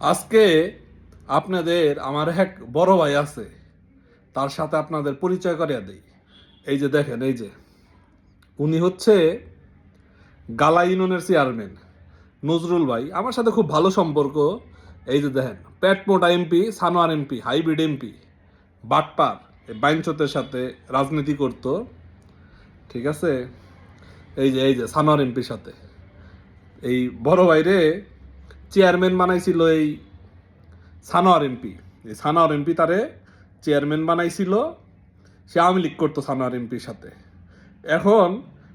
আজকে আপনাদের আমার এক বড় ভাই আছে, তার সাথে আপনাদের পরিচয় করিয়ে দেই। এই যে দেখেন, এই যে। উনি হচ্ছে গালা ইউনিয়নের চেয়ারম্যান, নজরুল ভাই। আমার সাথে খুব ভালো সম্পর্ক। এই যে দেখেন প্যাটমোটা MP, Sanowar MP, hybrid MP, বাটপার বাইনচতের সাথে রাজনীতি করত। ঠিক আছে? এই যে এই যে, সানোয়ার এমপির সাথে। এই বড় ভাইরে চেয়ারম্যান বানাইছিল এই সানোয়ার এমপি। এই সানোয়ার এমপি তারে চেয়ারম্যান বানাইছিল। সে আওয়ামী লীগ করতো সানোয়ার এমপির সাথে। এখন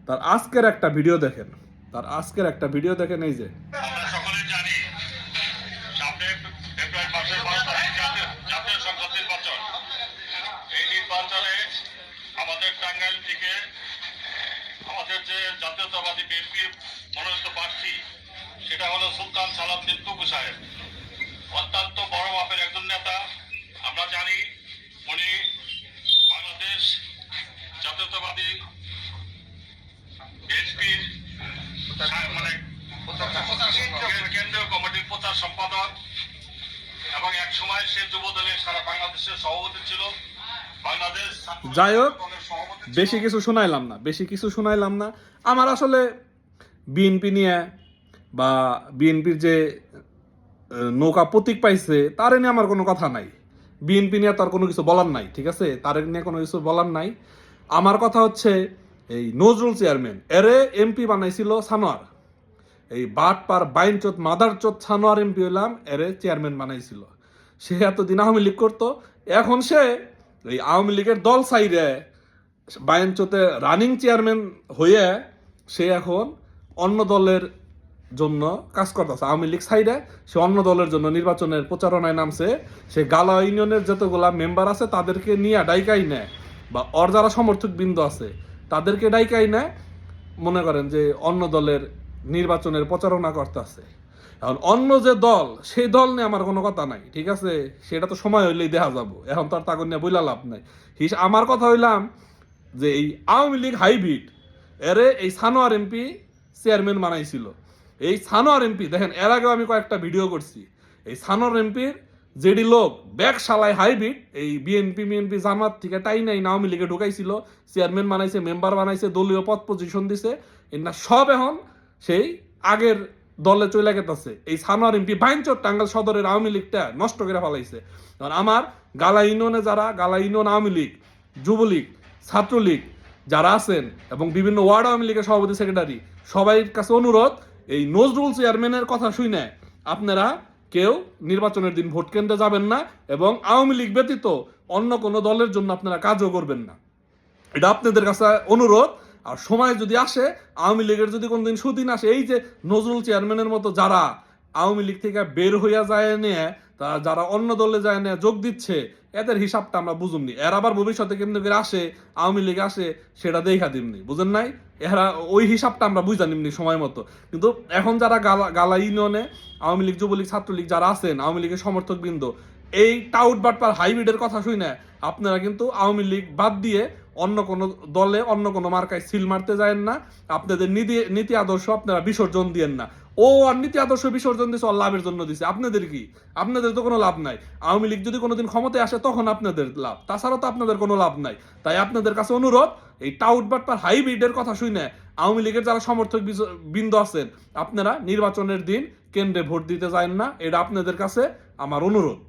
তার আজকের একটা ভিডিও দেখেন। তার আজকের একটা ভিডিও দেখেন এই যে। আমাদের যে জাতীয়তাবাদী বিএনপি মনোনীত প্রার্থী সেটা হলো সুলতান সালাউদ্দিন টুকু সাহেব। অত্যন্ত বড় মাপের একজন নেতা। আমরা জানি উনি বাংলাদেশ জাতীয়তাবাদী বিএনপির মানে কেন্দ্রীয় কমিটির প্রচার সম্পাদক। এবং এক সময় সে যুব দলের সারা বাংলাদেশের সভাপতি ছিল। বাংলাদেশ যাই হোক, বেশি কিছু শোনাইলাম না বেশি কিছু শোনাইলাম না। আমার আসলে বিএনপি নিয়ে বা বিএনপির যে নৌকা প্রতীক পাইছে, তার নিয়ে আমার কোনো কথা নাই। বিএনপি নিয়ে তার কোনো কিছু বলার নাই, ঠিক আছে? তার নিয়ে কোনো কিছু বলার নাই। আমার কথা হচ্ছে, এই নজরুল চেয়ারম্যান, এরে এমপি বানাইছিল সানোয়ার। এই বাট বাটপার বাইনচোত মাদারচোত সানোয়ার এমপি হইলাম, এরে চেয়ারম্যান বানাইছিল। সে এতদিন আওয়ামী লীগ করতো, এখন সে এই আওয়ামী লীগের দল সাইডে বাইনচোতে রানিং চেয়ারম্যান হয়ে সে এখন অন্য দলের জন্য কাজ করতেছে। আওয়ামী লীগ সাইডে সে অন্য দলের জন্য নির্বাচনের প্রচারণায় নামছে। সে গালা ইউনিয়নের যতগুলা মেম্বার আছে তাদেরকে নিয়ে ডাইকাই নেয় বা অর যারা সমর্থক বিন্দু আছে তাদেরকে ডাইকাই নেয়। মনে করেন যে অন্য দলের নির্বাচনের প্রচারণা করতেছে। এখন অন্য যে দল, সেই দল নিয়ে আমার কোনো কথা নাই, ঠিক আছে? সেটা তো সময় হইলেই দেখা যাব। এখন তো আর নিয়ে বইলা লাভ নাই। হিস, আমার কথা হইলাম যে এই আওয়ামী লীগ হাইব্রিড, এরে এই সানোয়ার এমপি চেয়ারম্যান বানাইছিল। এই সানোয়ার এমপি, দেখেন, এর আগেও আমি কয়েকটা ভিডিও করছি। এই সানোয়ার এমপির যেডি লোক ব্যাগ শালায় হাইব্রিড, এই বিএনপি বিএনপি জামাত থেকে টাই নাই আওয়ামী লীগে ঢুকাইছিল, চেয়ারম্যান বানাইছে, মেম্বার বানাইছে, দলীয় পদ পজিশন দিছে এনা সব এখন সেই আগের দলে চলে গেতেছে। এই সানোয়ার এমপি বাইনচর টাঙ্গাল সদরের আওয়ামী লীগটা নষ্ট করে ফেলাইছে। কারণ আমার গালা ইউনিয়নে যারা, গালা ইউনিয়ন আওয়ামী লীগ, যুবলীগ, ছাত্রলীগ যারা আছেন এবং বিভিন্ন ওয়ার্ড আওয়ামী লীগের সভাপতি, সেক্রেটারি সবাই কাছে অনুরোধ এই নজরুল চেয়ারম্যানের কথা শুনে আপনারা কেউ নির্বাচনের দিন ভোট কেন্দ্রে যাবেন না এবং আওয়ামী লীগ ব্যতীত অন্য কোনো দলের জন্য আপনারা কাজও করবেন না। এটা আপনাদের কাছে অনুরোধ। আর সময় যদি আসে, আওয়ামী লীগের যদি কোনোদিন সুদিন আসে, এই যে নজরুল চেয়ারম্যানের মতো যারা আওয়ামী লীগ থেকে বের হইয়া যায় নিয়ে তারা যারা অন্য দলে যায় না, যোগ দিচ্ছে, এদের হিসাবটা আমরা বুঝুমনি এর আবার ভবিষ্যতে কেমনি করে আসে, আওয়ামী লীগ আসে, সেটা দেখা দিমনি বুঝেন নাই? এরা ওই হিসাবটা আমরা বুঝা নিমনি সময় মতো। কিন্তু এখন যারা গালা গালা ইউনিয়নে, আওয়ামী লীগ, যুবলীগ, ছাত্রলীগ যারা আছেন, আওয়ামী লীগের সমর্থক বৃন্দ এই টাউট বাটপার হাইব্রিডের কথা শুনে আপনারা কিন্তু আওয়ামী লীগ বাদ দিয়ে অন্য কোনো দলে, অন্য কোনো মার্কায় সিল মারতে যায় না। আপনাদের নীতি নীতি আদর্শ আপনারা বিসর্জন দিয়েন না। ও আর নীতি আদর্শ বিসর্জন দিয়েছে ওর লাভের জন্য দিছে। আপনাদের কি? আপনাদের তো কোনো লাভ নাই। আওয়ামী লীগ যদি কোনোদিন ক্ষমতায় আসে, তখন আপনাদের লাভ। তাছাড়া তো আপনাদের কোনো লাভ নাই। তাই আপনাদের কাছে অনুরোধ, এই টাউট বাটপার হাইব্রিডের কথা শুনে আওয়ামী লীগের যারা সমর্থক বৃন্দ আছেন, আপনারা নির্বাচনের দিন কেন্দ্রে ভোট দিতে যায় না। এটা আপনাদের কাছে আমার অনুরোধ।